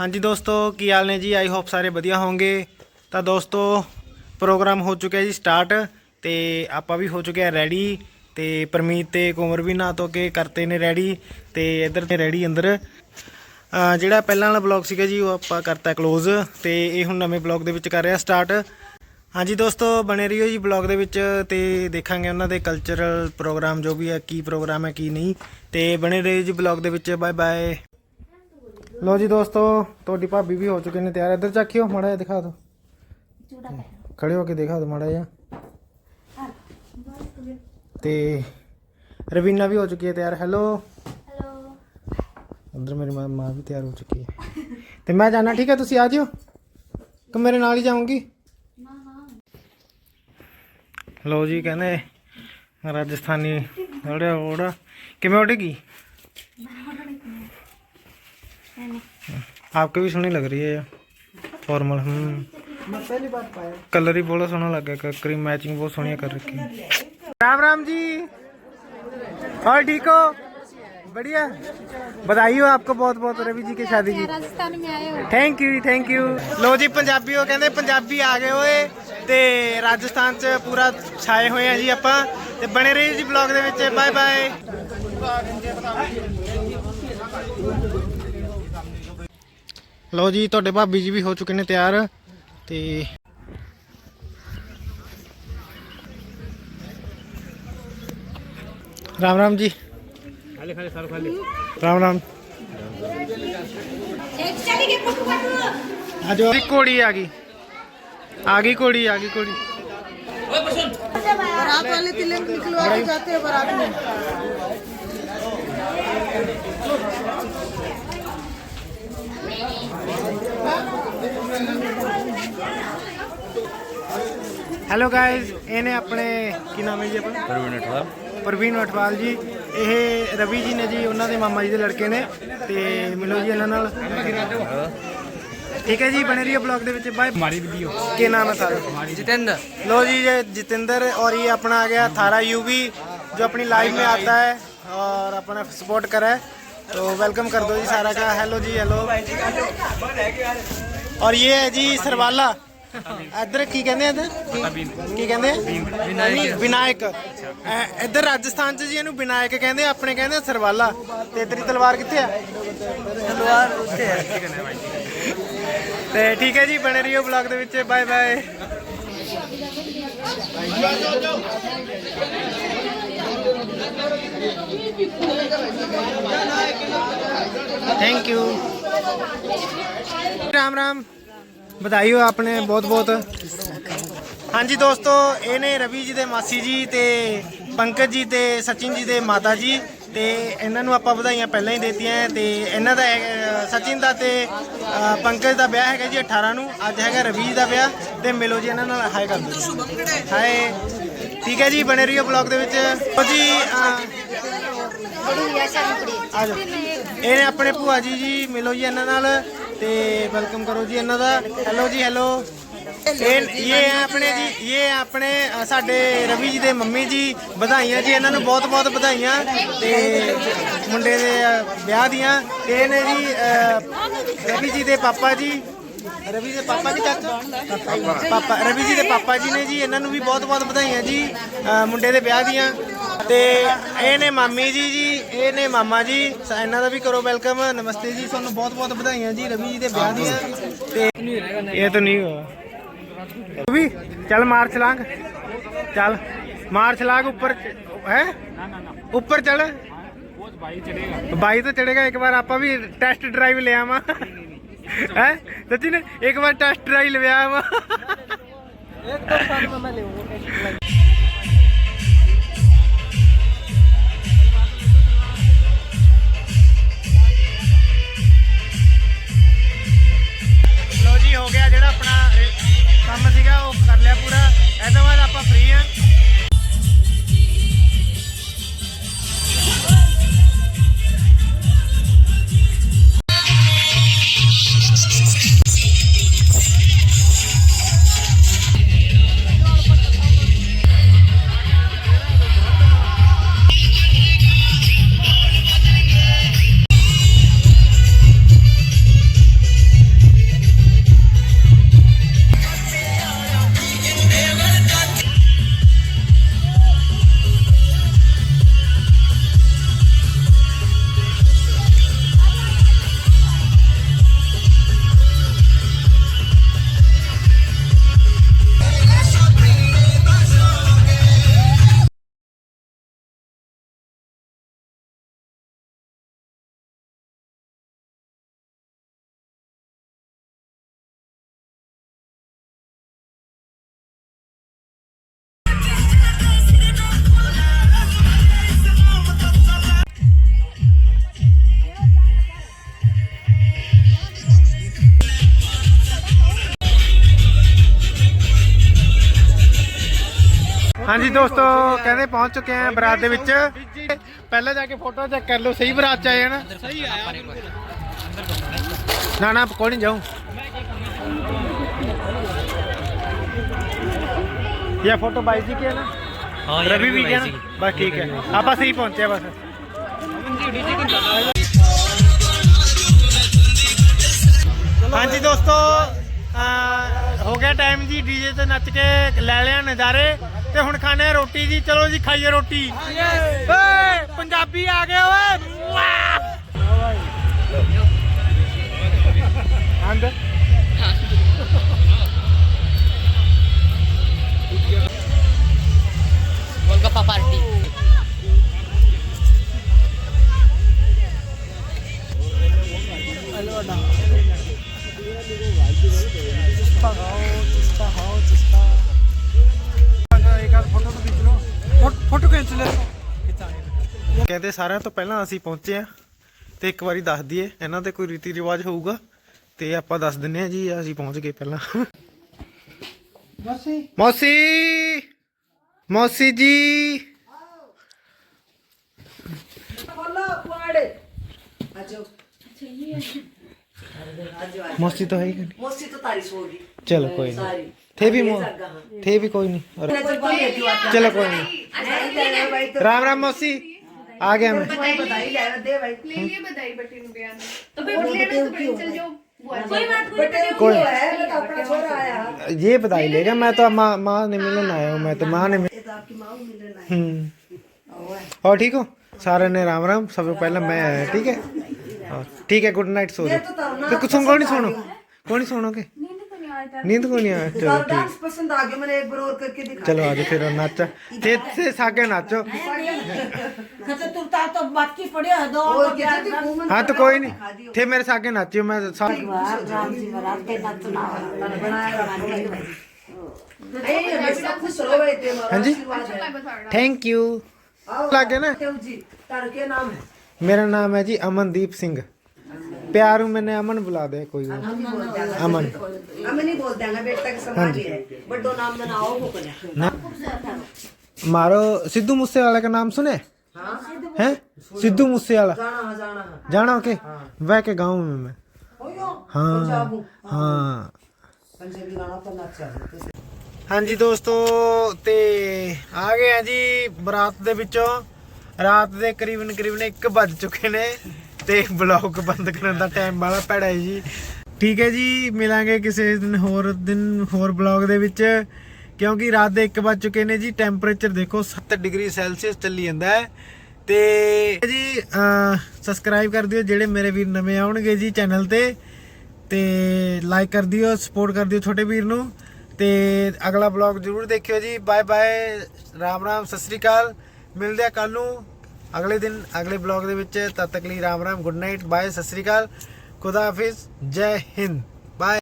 ਹਾਂਜੀ ਦੋਸਤੋ, ਕੀ ਹਾਲ ਨੇ ਜੀ? ਆਈ ਹੋਪ ਸਾਰੇ ਵਧੀਆ ਹੋਵੋਗੇ ਤਾਂ ਦੋਸਤੋ, ਪ੍ਰੋਗਰਾਮ ਹੋ ਚੁੱਕਿਆ ਜੀ ਸਟਾਰਟ ਤੇ ਆਪਾਂ ਵੀ ਹੋ ਚੁੱਕਿਆ ਰੈਡੀ ਤੇ ਪਰਮੀਤ ਤੇ ਕੁਮਰ ਵੀ ਨਾ ਧੋ ਕੇ ਕਰਤੇ ਨੇ ਰੈਡੀ ਤੇ ਇੱਧਰ ਤੇ ਰੈਡੀ ਅੰਦਰ। ਜਿਹੜਾ ਪਹਿਲਾਂ ਵਾਲਾ ਬਲੌਗ ਸੀਗਾ ਜੀ, ਉਹ ਆਪਾਂ ਕਰਤਾ ক্লোਜ਼ ਤੇ ਇਹ ਹੁਣ ਨਵੇਂ ਬਲੌਗ ਦੇ ਵਿੱਚ ਕਰ ਰਿਹਾ ਸਟਾਰਟ ਹਾਂਜੀ ਦੋਸਤੋ, ਬਣੇ ਰਹੀਓ ਜੀ ਬਲੌਗ ਦੇ ਵਿੱਚ ਤੇ ਦੇਖਾਂਗੇ ਉਹਨਾਂ ਦੇ ਕਲਚਰਲ ਪ੍ਰੋਗਰਾਮ ਜੋ ਵੀ ਹੈ, ਕੀ ਪ੍ਰੋਗਰਾਮ ਹੈ, ਕੀ ਨਹੀਂ। ਤੇ ਬਣੇ ਰਹੋ ਜੀ ਬਲੌਗ ਦੇ ਵਿੱਚ। ਬਾਏ ਬਾਏ ਲੋ ਜੀ ਦੋਸਤੋ ਤੁਹਾਡੀ ਭਾਬੀ ਵੀ ਹੋ ਚੁੱਕੇ ਨੇ ਤਿਆਰ। ਇੱਧਰ ਚੱਕਿਓ ਮਾੜਾ ਜਿਹਾ ਦਿਖਾ ਦਿਓ। ਖੜੇ ਹੋ ਕੇ ਦਿਖਾ ਦਿਓ ਮਾੜਾ ਜਿਹਾ। ਤੇ ਰਵੀਨਾ ਵੀ ਹੋ ਚੁੱਕੀ ਹੈ ਤਿਆਰ। ਹੈਲੋ। ਹੈਲੋ। ਉਧਰ ਮੇਰੀ ਮਾਂ ਮਾਂ ਵੀ ਤਿਆਰ ਹੋ ਚੁੱਕੀ ਹੈ। ਤੇ ਮੈਂ ਜਾਣਾ ਠੀਕ ਹੈ ਤੁਸੀਂ ਆ ਜਿਓ। ਕਿ ਮੇਰੇ ਨਾਲ ਹੀ ਜਾਉਂਗੀ ਲੋ ਜੀ ਕਹਿੰਦੇ ਰਾਜਸਥਾਨੀ ਉਹੜਾ ਉਹੜਾ ਕਿਵੇਂ ਉੱਡੇਗੀ आपको भी सोहनी लग रही है यार फॉर्मल हम्म मैं पहली बार पाया कलर ही बहुत सोहना लग गया क्रीम मैचिंग बहुत सोहनी कर रखी है राम राम जी और ठीक हो बढ़िया बधाई हो आपको बहुत बहुत रवि जी की शादी की ਰਾਜਸਥਾਨ में आए हो ਥੈਂਕ ਯੂ ਥੈਂਕ ਯੂ ਲੋ ਜੀ ਪੰਜਾਬੀਓ ਕਹਿੰਦੇ ਪੰਜਾਬੀ ਆ ਗਏ ਓਏ ਤੇ ਰਾਜਸਥਾਨ ਚ ਪੂਰਾ ਛਾਏ ਹੋਏ ਆ ਜੀ ਆਪਾਂ ਤੇ ਬਣੇ ਰਹੀ ਜੀ ਬਲੌਗ ਦੇ ਵਿੱਚ ਬਾਏ ਬਾਏ ਲੋ ਜੀ ਤੁਹਾਡੇ ਭਾਬੀ ਜੀ ਵੀ ਹੋ ਚੁੱਕੇ ਨੇ ਤਿਆਰ ਤੇ ਰਾਮ ਰਾਮ ਜੀ ਖਾਲੀ ਖਾਲੀ ਸਰ ਖਾਲੀ ਰਾਮ ਰਾਮ ਆ ਜੋ ਇੱਕ ਘੋੜੀ ਆ ਗਈ ਆ ਗਈ ਘੋੜੀ ਆ ਗਈ ਘੋੜੀ बारात वाले तिलक निकलवा के जाते हैं बारात में ਹੈਲੋ ਗਾਇਜ਼ ਇਹ ਨੇ ਆਪਣੇ ਕੀ ਨਾਮ ਹੈ ਜੀ ਆਪਣਾ ਪ੍ਰਵੀਨ ਅਠਵਾਲ ਪ੍ਰਵੀਨ ਅਠਵਾਲ ਜੀ ਇਹ ਰਵੀ ਜੀ ਨੇ ਜੀ ਉਹਨਾਂ ਦੇ ਮਾਮਾ ਜੀ ਦੇ ਲੜਕੇ ਨੇ ਤੇ ਮਿਲੋ ਜੀ ਇਹਨਾਂ ਨਾਲ ਠੀਕ ਹੈ ਜੀ ਬਣੇ ਰਹੀਏ ਬਲੌਗ ਦੇ ਵਿੱਚ ਬਾਏ हमारी वीडियो ਕੀ ਨਾਮ ਹੈ ਸਾਰਾ जितेंद्र लो जी ये जितेंद्र और ये अपना आ गया थारा यूवी जो अपनी लाइव में आता है और अपना सपोर्ट करे तो वेलकम कर दो जी सारा का हेलो जी हेलो और ये है जी सरवाला ਇੱਧਰ ਕੀ ਕਹਿੰਦੇ ਆ ਇੱਧਰ? ਕੀ- ਕਹਿੰਦੇ ਆ? ਵਿਨਾਇਕ। ਵਿਨਾਇਕ। ਐ- ਇੱਧਰ ਰਾਜਸਥਾਨ ਚ ਜੀ ਇਹਨੂੰ ਵਿਨਾਇਕ ਕਹਿੰਦੇ ਆ, ਆਪਣੇ ਕਹਿੰਦੇ ਆ ਸਰਵਾਲਾ। ਤੇ ਤੇਰੀ ਤਲਵਾਰ ਕਿੱਥੇ ਆ? ਤਲਵਾਰ ਉੱਥੇ ਹੈ ਤੇ ਠੀਕ ਹੈ ਜੀ ਬਣੇ ਰਹੀਓ ਬਲੌਗ ਦੇ ਵਿੱਚ। Bye bye thank you Ram Ram. ਵਧਾਈ ਹੋ ਆਪਣੇ ਬਹੁਤ ਬਹੁਤ। ਹਾਂਜੀ ਦੋਸਤੋ ਇਹ ਨੇ ਰਵੀ ਜੀ ਦੇ ਮਾਸੀ ਜੀ ਤੇ ਪੰਕਜ ਜੀ ਤੇ ਸਚਿਨ ਜੀ ਦੇ ਮਾਤਾ ਜੀ ਤੇ ਇਹਨਾਂ ਨੂੰ ਆਪਾਂ ਵਧਾਈਆਂ ਪਹਿਲਾਂ ਹੀ ਦੇਤੀਆਂ ਤੇ ਇਹਨਾਂ ਦਾ ਸਚਿਨ ਦਾ ਤੇ ਪੰਕਜ ਦਾ ਵਿਆਹ ਹੈਗਾ ਜੀ 18 ਨੂੰ ਅੱਜ ਹੈਗਾ ਰਵੀ ਜੀ ਦਾ ਵਿਆਹ ਤੇ ਮਿਲੋ ਜੀ ਇਹਨਾਂ ਨਾਲ ਹਾਈ ਕਰ। ਦਿਓ ਹਾਏ ਠੀਕ ਹੈ ਜੀ ਬਣੇ ਰਹੀਓ ਬਲੌਗ ਦੇ ਵਿੱਚ। ਜੀ ਆ ਜਾਓ। ਇਹ ਆਪਣੇ ਭੂਆ ਜੀ ਜੀ ਮਿਲੋ ਜੀ ਇਹਨਾਂ ਨਾਲ। ਤੇ ਵੈਲਕਮ ਕਰੋ ਜੀ ਇਹਨਾਂ ਦਾ। ਹੈਲੋ ਜੀ ਹੈਲੋ ਇਹ ਇਹ ਹੈ ਆਪਣੇ ਜੀ, ਇਹ ਆਪਣੇ ਸਾਡੇ ਰਵੀ ਜੀ ਦੇ ਮੰਮੀ ਜੀ, ਵਧਾਈਆਂ ਜੀ, ਇਹਨਾਂ ਨੂੰ ਬਹੁਤ ਬਹੁਤ ਵਧਾਈਆਂ। ਤੇ ਮੁੰਡੇ ਦੇ ਵਿਆਹ ਦੀਆਂ। ਤੇ ਇਹ ਨੇ ਜੀ ਰਵੀ ਜੀ ਦੇ ਪਾਪਾ ਜੀ ਰਵੀ ਦੇ ਪਾਪਾ ਜੀ ਚਾਚਾ? ਪਾਪਾ, ਰਵੀ ਜੀ ਦੇ ਪਾਪਾ ਜੀ ਨੇ ਜੀ, ਇਹਨਾਂ ਨੂੰ ਵੀ ਬਹੁਤ ਬਹੁਤ ਵਧਾਈਆਂ ਜੀ ਮੁੰਡੇ ਦੇ ਵਿਆਹ ਦੀਆਂ। ਤੇ ਇਹ ਨੇ ਮਾਮੀ ਜੀ ਜੀ, ਇਹ ਨੇ ਮਾਮਾ ਜੀ ਇਹਨਾਂ ਦਾ ਵੀ ਕਰੋ ਵੈਲਕਮ, ਨਮਸਤੇ ਜੀ, ਤੁਹਾਨੂੰ ਬਹੁਤ ਬਹੁਤ ਵਧਾਈਆਂ ਜੀ, ਰਵੀ ਜੀ ਦੇ ਵਿਆਹ ਦੀਆਂ। ਤੇ ਇਹ ਤਾਂ ਨਹੀਂ ਹੋਇਆ। ਵੀ ਚੱਲ ਮਾਰ ਛਲਾਂਗ। ਚੱਲ, ਮਾਰ ਛਲਾਂਗ ਉੱਪਰ ਹੈ? ਉੱਪਰ ਚੱਲ। ਬਾਈ ਤਾਂ ਚੜੇਗਾ। ਇੱਕ ਵਾਰ ਆਪਾਂ ਵੀ ਟੈਸਟ ਡਰਾਈਵ ਲਿਆ ਆਵਾਂ। ਹੈ ਸੱਚੀ ਨੇ ਇੱਕ ਵਾਰ ਟੈਸਟ ਡਰਾਈਵ ਲਿਆ ਆਵਾਂ एक दो साल में मैं ले ਹਾਂਜੀ ਦੋਸਤੋ ਕਹਿੰਦੇ ਪਹੁੰਚ ਚੁੱਕੇ ਆ ਬਰਾਤ ਦੇ ਵਿੱਚ। ਪਹਿਲਾਂ ਜਾ ਕੇ ਫੋਟੋ ਚੈੱਕ ਕਰ ਲਓ ਸਹੀ ਬਰਾਤ ਚ ਆਏ ਹਨ ਨਾ। ਨਾ ਕੋਈ ਨਹੀਂ ਜਾਉਂ ਇਹ ਫੋਟੋ ਬਾਈ ਜੀ ਕੀ ਨਾ? ਹਾਂ ਰਵੀ ਵੀ ਹੈ ਨਾ? ਬਸ ਠੀਕ ਹੈ। ਆਪਾਂ ਸਹੀ ਪਹੁੰਚੇ ਬਸ। ਹਾਂਜੀ ਦੋਸਤੋ ਹੋ ਗਿਆ ਟਾਈਮ ਜੀ ਡੀਜੇ ਤੇ ਨੱਚ ਕੇ ਲੈ ਲਿਆ ਨਜ਼ਾਰੇ। ਤੇ ਹੁਣ ਖਾਣੇ ਆ ਰੋਟੀ ਜੀ ਚਲੋ ਜੀ ਖਾਈਏ ਰੋਟੀ। ਓਏ ਪੰਜਾਬੀ ਆ ਗਏ ਓਏ। ਤੇ ਸਾਰਿਆਂ ਤੋਂ ਪਹਿਲਾਂ ਅਸੀਂ ਪਹੁੰਚੇ ਆ ਤੇ ਇੱਕ ਵਾਰੀ ਦੱਸ ਦਈਏ ਇਹਨਾਂ ਦੇ ਕੋਈ ਰੀਤੀ ਰਿਵਾਜ ਹੋਊਗਾ ਤੇ ਆਪਾਂ ਦੱਸ ਦਿੰਨੇ ਆ ਜੀ ਅਸੀਂ ਪਹੁੰਚ ਗਏ ਪਹਿਲਾਂ। ਮੋਸੀ। ਮੌਸੀ! ਜੀ! ਬੋਲੋ ਤਾਂ ਹੈ ਨਹੀਂ। ਮੋਸੀ ਤਾਂ ਤਾਰੀ ਸੋ ਗਈ। ਚਲੋ ਕੋਈ ਨਹੀਂ। ਥੇ ਵੀ ਮੋ ਥੇ ਵੀ ਕੋਈ ਨਹੀਂ। ਚਲੋ ਕੋਈ ਨਹੀਂ। ਰਾਮ ਰਾਮ ਮੌਸੀ। आ गया मैं बधाई ले दे भाई ले लिए बधाई बटी नु बयान तो फिर लेना तो फिर चल जाओ बुआ जी बेटे कोई- को है बेटा अपना छोरा आया ये बधाई लेगा मैं तो माँ माँ ने मिलने आया हूँ मैं तो माँ ने मिल- ये तो आपकी माँ को मिलना है हम्म और ठीक हो सारे ने राम राम सबसे पहले मैं आया ठीक है और ठीक है गुड नाइट सो ये जाओ तो तरना तो कुछ सुन कौन नहीं सुनो कौन नहीं सुनोगे नींद को नहीं आया चलो तार ठीक डांस पसंद आ गया मैंने एक बार और करके दिखा चलो आज फिर नाचा थे थे सागे नाचो खतर तू ता तो बाकी पड़े है दो और क्या थी घूमन हाँ तो कोई नहीं थे मेरे सागे नाचियो मैं सा... राम जी महाराज के नचना बनाया रखा नहीं हमेशा खुश रहो भाई ते हमारा हाँ जी? आशीर्वाद है बता रहा थैंक यू आओ लग गया ना देव जी तार के नाम है मेरा नाम है जी अमनदीप सिंह प्यार में मैंने अमन बुला दिया कोई और। हम नहीं बोलते हैं अमन हम नहीं बोलते हैं बेटा के समाज ही है बड़ो नाम बनाओ वो करें ना मारो सिद्धू मूसे वाले का नाम सुने हाँ हैं सिद्धू मूसे वाला जाना है जाना है जाना के वह के गांव में मैं हो यो हाँ पंजाबू हाँ पंजाबी गाना तो नाचा है ਹਾਂਜੀ ਦੋਸਤੋ ਤੇ ਆ ਗਏ ਆ ਜੀ ਬਰਾਤ ਦੇ ਵਿੱਚੋਂ ਰਾਤ ਦੇ ਕਰੀਬਨ ਕਰੀਬਨ 1 ਵੱਜ ਚੁੱਕੇ ਨੇ ਤੇ ਬਲੌਗ ਬੰਦ ਕਰਨ ਦਾ ਟਾਈਮ ਵਾਲਾ ਭੈੜਾ ਹੈ ਜੀ। ਠੀਕ ਹੈ ਜੀ, ਮਿਲਾਂਗੇ ਕਿਸੇ ਦਿਨ ਹੋਰ ਦਿਨ ਹੋਰ ਬਲੌਗ ਦੇ ਵਿੱਚ। ਕਿਉਂਕਿ ਰਾਤ ਦੇ 1 ਵੱਜ ਚੁੱਕੇ ਨੇ ਜੀ ਟੈਂਪਰੇਚਰ ਦੇਖੋ 7 ਡਿਗਰੀ ਸੈਲਸੀਅਸ ਚੱਲੀ ਜਾਂਦਾ ਹੈ। ਤੇ ਜੀ ਸਬਸਕ੍ਰਾਈਬ ਕਰ ਦਿਓ ਜਿਹੜੇ ਮੇਰੇ ਵੀਰ ਨਵੇਂ ਆਉਣਗੇ ਜੀ ਚੈਨਲ ਤੇ। ਤੇ ਲਾਈਕ ਕਰ ਦਿਓ ਸਪੋਰਟ ਕਰ ਦਿਓ ਛੋਟੇ ਵੀਰ ਨੂੰ। ਤੇ ਅਗਲਾ ਬਲੌਗ ਜਰੂਰ ਦੇਖਿਓ ਜੀ। ਬਾਏ ਬਾਏ ਰਾਮ ਰਾਮ ਸਤਿ ਸ੍ਰੀ ਅਕਾਲ। ਮਿਲਦੇ ਆ ਕੱਲ ਨੂੰ। ਅਗਲੇ ਦਿਨ, ਅਗਲੇ ਬਲੌਗ ਦੇ ਵਿੱਚ ਤਦ ਤੱਕ ਲਈ Ram Ram, good night, bye, ਸਤਿ ਸ੍ਰੀ ਅਕਾਲ, ਖੁਦਾ ਹਾਫਿਜ਼, ਜੈ ਹਿੰਦ।